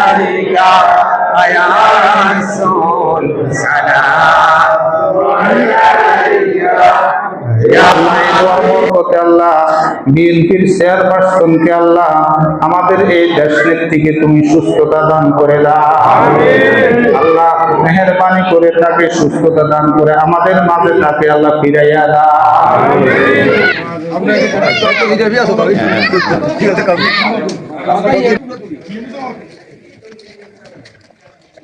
عليك يا رسول سلام عليك ইয়া আল্লাহ এই দোয়ার বরকতে আল্লাহ বিএনপির চেয়ারপারসনকে আল্লাহ আমাদের এই দেশ নেত্রীকে তুমি সুস্থতা দান করে দাও আল্লাহ মেহরবানি করে তাকে সুস্থতা দান করে আমাদের মাঝে তাকে আল্লাহ ফিরাইয়া দাও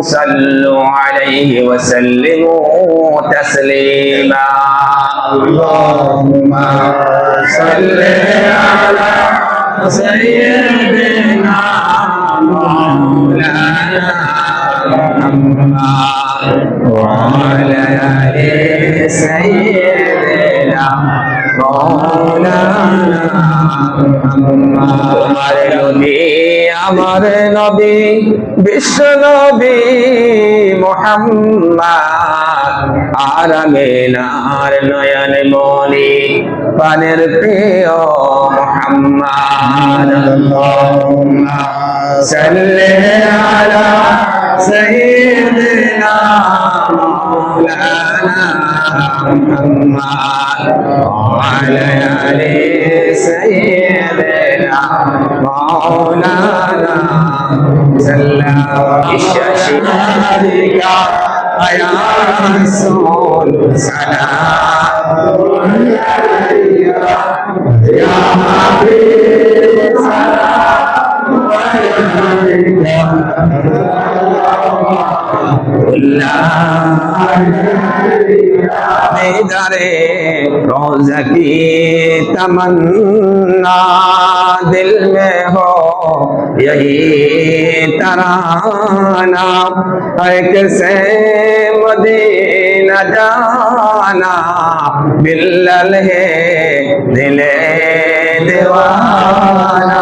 صلوا عليه وسلموا تسليما. اللهم صل على سيدنا مولانا وعلى آل سيدنا مولانا. আমার নবী বিশ্ব নবী মোহাম্মদ আর আমিনার নয়ন মনি পানের প্রিয় মোহাম্মদ আল্লাহুম্মা সাল্লি আলা সাইয়্যিদিনা মাওলানা মুহাম্মদ وعلى آل سيدنا مولانا سلم الشاشي يا رسول سلام يا حبيب दरे रोज की तमन्ना दिल में हो यही तराना एक से मदीना जाना बिल्लल है दिले दीवाना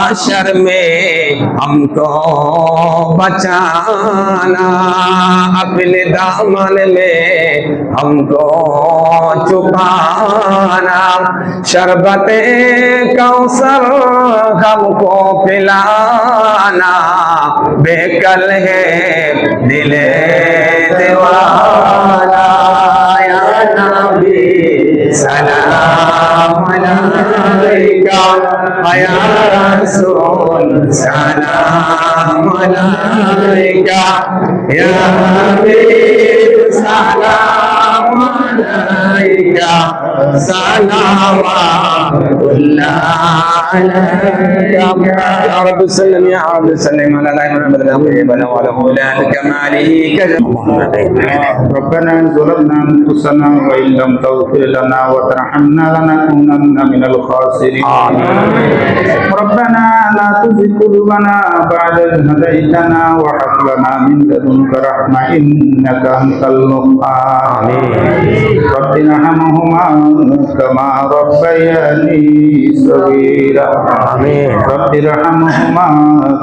आशर में हमको बचाना, अपने दामन में हमको छुपाना शरबत कौसर हमको पिलाना, बेकल है दिले दीवाना। سلام عليك يا حبيب سلام عليك سلاما ولا عليك يا رب سلم يا رب سلم على لا محمد الأطيب وعلى أولاد كماله كجم ربنا ظلمنا أنفسنا وإن لم تغفر لنا وترحمنا لنكونن من الخاسرين. ربنا لا تزغ قلوبنا بعد إذ هديتنا وهب لنا من لدنك رحمة إنك أنت الوهاب. رب ارحمهما كما ربياني صغيرا رب ارحمهما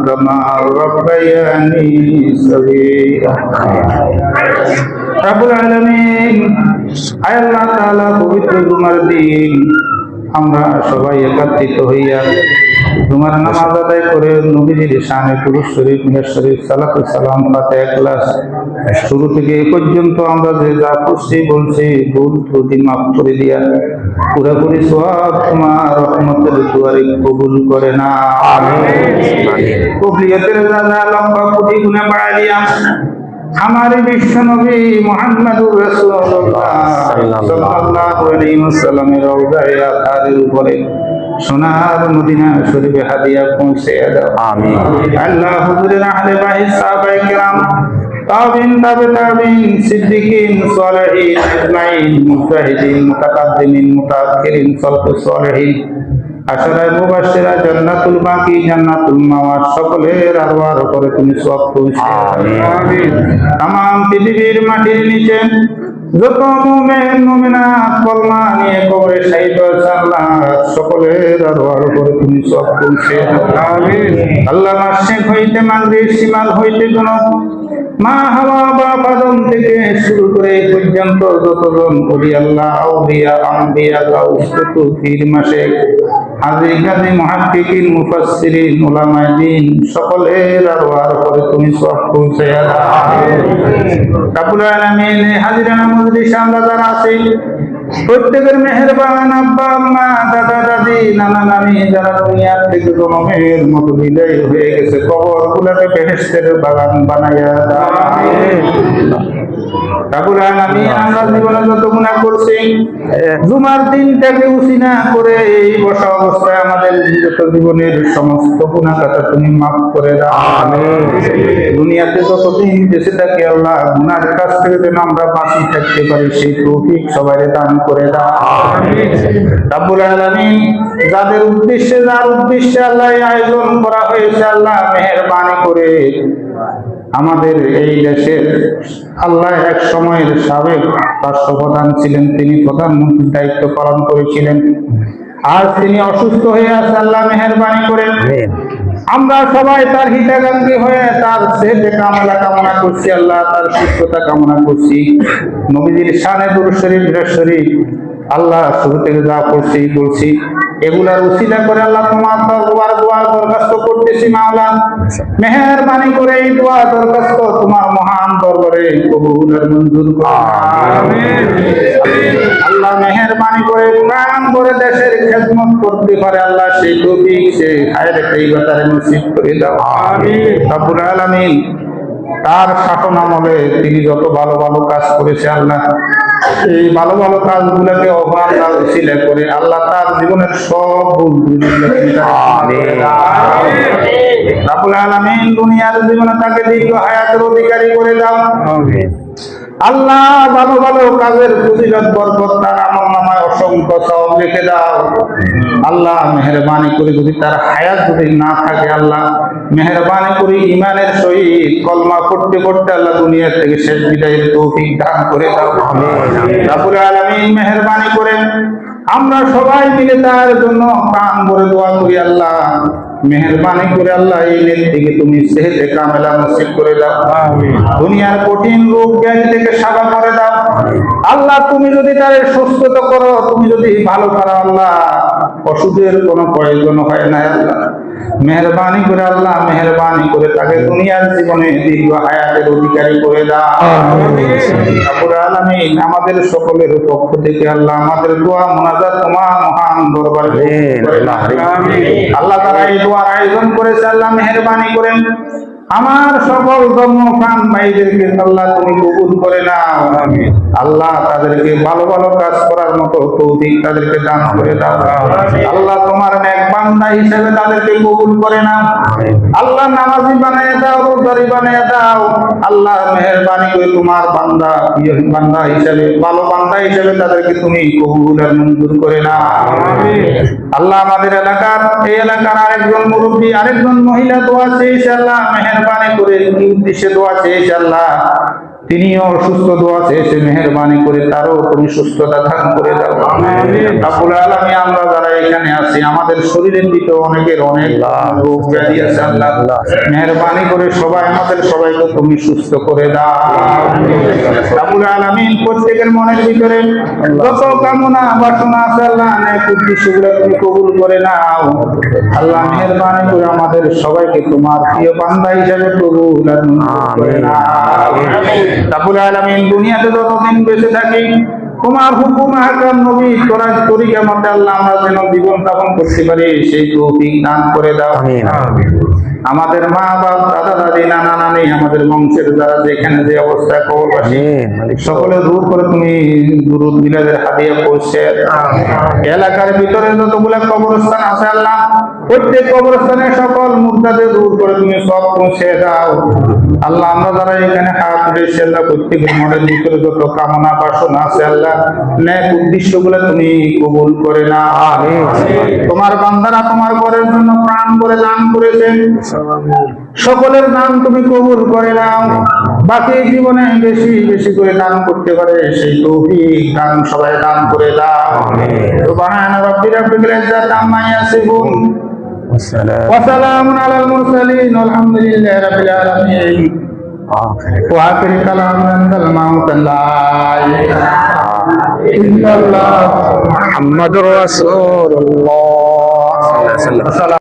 كما ربياني صغيرا রাবুল আলমিন আয় আল্লাহ তাআলা পবিত্র তোমার দিন আমরা সবাই একত্রিত হইয়া জুমার নামাজ আদায় করে নবীজির শাহে পুরুষ শরীফ মিয়ার শরীফ সালাতু সালাম পাতে এক শুরু থেকে এ পর্যন্ত আমরা যে যা করছি, বলছি, ভুল ত্রুটি মাফ করে দিয়া। পুরাপুরি সব তোমার রহমতের দুয়ারে কবুল করে না। কবলিয়াতের দাদা লম্বা কোটি গুণে বাড়া দিয়া। আমার বিশ্ব নবী মোহাম্মদুর রাসূলুল্লাহ সাল্লাল্লাহু আলাইহি ওয়াসাল্লামের রওজায়ে আতারের উপরে সোনার মদিনা শরীফে হাদিয়া পৌঁছে দাও আমিন। আল্লাহ হুজুরের আহলে বাইত সাহাবায়ে কেরাম তাবিন তাবে তাবিন সিদ্দিকিন সালেহিন আজমাইন মুজাহিদিন মুতাকাদ্দিমিন মুতাআখিরিন সালফুস সালেহিন আশরায় মুবাশশিরা জান্নাতুল বাকি জান্নাতুল মাওয়া সকলের আরওয়ার উপরে তুমি সব পৌঁছে আমিন। তাম পৃথিবীর মাটির নিচে যত মুমিন মুমিনাত কলমা নিয়ে কবরে হয়েছে আল্লাহ সকলের আরওয়ার উপরে তুমি সব পৌঁছে আমিন। আল্লাহ মাসিক হইতে মাগরিব সীমাল হইতে কোন মা হাওয়া বা পাদম থেকে শুরু করে পর্যন্ত যতজন ওলি আল্লাহ আউলিয়া আম্বিয়া গাউসুতু পীর মাসে হাজির গাজী মুহাক্কিকিন মুফাসসিরিন উলামায়ে সকলের আরওয়ার প্রত্যেকের মেহেরবান আব্বা আম্মা দাদা দাদি নানা নানি, যারা দুনিয়ার থেকে জনমের মতো বিদায় হয়ে গেছে কবর গুলাকে বেহেস্তের বাগান বানাইয়া রাবুল আলামিন আমরা জীবনে যত গুনাহ করছি জুমার দিনটাকে উসিনা করে এই বসা অবস্থায় আমাদের যত জীবনের সমস্ত গুনাহ কাটা তুমি মাফ করে দাও। দুনিয়াতে যতদিন বেঁচে থাকি আল্লাহ গুনার কাছ থেকে যেন আমরা বাঁচি থাকতে পারি সেই তৌফিক সবাই দান করে দাও। রাব্বুল আলামিন যাদের উদ্দেশ্যে যার উদ্দেশ্যে আল্লাহ আয়োজন করা হয়েছে আল্লাহ মেহেরবানি করে আমাদের এই দেশের আল্লাহ এক সময়ের সাবেক রাষ্ট্রপ্রধান ছিলেন তিনি প্রধানমন্ত্রীর দায়িত্ব পালন করেছিলেন। আর তিনি অসুস্থ হয়ে আছে আল্লাহ মেহেরবানি করে আমরা সবাই তার হিতাকাঙ্ক্ষী হয়ে তার সেহতে কামনা কামনা করছি আল্লাহ তার সুস্থতা কামনা করছি। নবীজির শানে দুর শরীফ শরীফ আল্লাহ শুরু থেকে যা করছি বলছি এগুলার উসিলা করে আল্লাহ তোমার দরবার দোয়া দরখাস্ত করতেছি মাওলা মেহেরবানি করে এই দোয়া দরখাস্ত তোমার মহান দরবারে কবুল আর মঞ্জুর আল্লাহ মেহেরবানি করে প্রাণ করে দেশের খেদমত করতে পারে আল্লাহ সেই তৌফিক সে হায়রে এই বাতারে নসিব করে দাও। আমিন। রব্বুল আলামিন তার শাসন আমলে তিনি যত ভালো ভালো কাজ করেছে আল্লাহ এই ভালো ভালো কাজগুলোকে অবহেলা উচিলে করে আল্লাহ তার জীবনের সব। রাব্বুল আলামিন দুনিয়ার জীবনে তাকে দীর্ঘ হায়াতের অধিকারী করে দাও। আল্লাহ ভালো ভালো কাজের ফজিলত বরকত তার অসংখ্য সব লিখে দাও। আল্লাহ মেহরবানি করে যদি তার হায়াত যদি না থাকে, আল্লাহ মেহরবানি করে ইমানের সহিত কলমা করতে করতে আল্লাহ দুনিয়া থেকে শেষ বিদায়ের তৌফিক দান করে দাও। আলামিন মেহরবানি করে আমরা সবাই মিলে তার জন্য কান ভরে দোয়া করি আল্লাহ। মেহরবানি করে আল্লাহ এই নেট থেকে তুমি সেহেতে কামেলা নসিব করে দাও। দুনিয়ার কঠিন রোগ ব্যাধি থেকে সাবা করে দাও। আল্লাহ তুমি যদি তার সুস্থতা করো তুমি যদি ভালো করো আল্লাহ ওষুধের কোনো প্রয়োজন হয় না আল্লাহ। মেহরবানি করে আল্লাহ মেহরবানি করে তাকে দুনিয়ার জীবনে দীর্ঘ হায়াতের অধিকারী করে দাও। আমাদের সকলের পক্ষ থেকে আল্লাহ আমাদের দোয়া মোনাজাত তোমার মহান দরবারে। আল্লাহ তারা এই দোয়ার আয়োজন করেছে আল্লাহ মেহরবানি করেন। আমার সকল ধর্মপ্রাণ ভাইদেরকে আল্লাহ তুমি কবুল করে নাও আল্লাহ তাদেরকে ভালো ভালো কাজ করার মতো তৌফিক তাদেরকে দান করে দাও। আল্লাহ তোমার নেক বান্দা হিসেবে তাদেরকে কবুল করে নাও। আল্লাহ নামাজি বানিয়ে দাও, রোজারি বানিয়ে দাও। আল্লাহ মেহেরবানি করে তোমার বান্দা প্রিয় বান্দা হিসেবে, ভালো বান্দা হিসেবে তাদেরকে তুমি কবুল আর মঞ্জুর করে নাও। আল্লাহ আমাদের এলাকার, এই এলাকার আরেকজন মুরব্বী, আরেকজন মহিলা দোয়া চেয়েছে আল্লাহ মেহরবানি করে উদ্দেশ্যে দোয়া চেয়েছে আল্লাহ। তিনিও অসুস্থ দোয়া চেয়েছে মেহরবানি করে তারও তুমি সুস্থতা দান করে দাও। রাব্বুল আলামিন আমরা যারা এখানে আছি আমাদের শরীরের ভিতরে অনেকের অনেক রোগ ব্যাধি আছে আল্লাহ মেহরবানি করে সবাই আমাদের সবাইকে তুমি সুস্থ করে দাও। আলামিন প্রত্যেকের মনের ভিতরে যত কামনা বাসনা আছে আল্লাহ উদ্দেশ্যগুলো তুমি কবুল করে নাও। আল্লাহ মেহরবানি করে আমাদের সবাইকে তোমার প্রিয় বান্ধা হিসেবে কবুল করে নাও। রাব্বুল আলামিন দুনিয়াতে যতদিন বেঁচে থাকি তোমার হুকুম হাকাম নবী তোরা তরিকা মতে আল্লাহ আমরা যেন জীবন যাপন করতে পারি সেই তৌফিক দান করে দাও। আমাদের মা বাপ দাদা দাদি নানা নানি আমাদের বংশের যারা যেখানে যে অবস্থায় কবরবাসী সকলে দূর করে তুমি দুরুদ বিলাদের হাদিয়া পৌঁছে এলাকার ভিতরে যতগুলা কবরস্থান আছে আল্লাহ প্রত্যেক কবরস্থানে সকল মুদ্রাতে দূর করে তুমি সব পৌঁছে দাও। আল্লাহ আমরা যারা এখানে হাত রেখেছি আল্লাহ প্রত্যেকের মনের ভিতরে যত কামনা বাসনা আছে আল্লাহ ন্যাক উদ্দেশ্যগুলা তুমি কবুল করে না তোমার বান্দারা তোমার ঘরের জন্য প্রাণ করে দান করেছেন। সকলের দান তুমি কবুল করে নাও। বাকি জীবনে বেশি বেশি করে দান করতে পারে সেই তৌফিক দান সবাই দান করে দাও। والسلام. وسلام على المرسلين والحمد لله رب العالمين. وآخر كلام عند الموت لا إلا الله. محمد رسول الله. صلى الله عليه وسلم.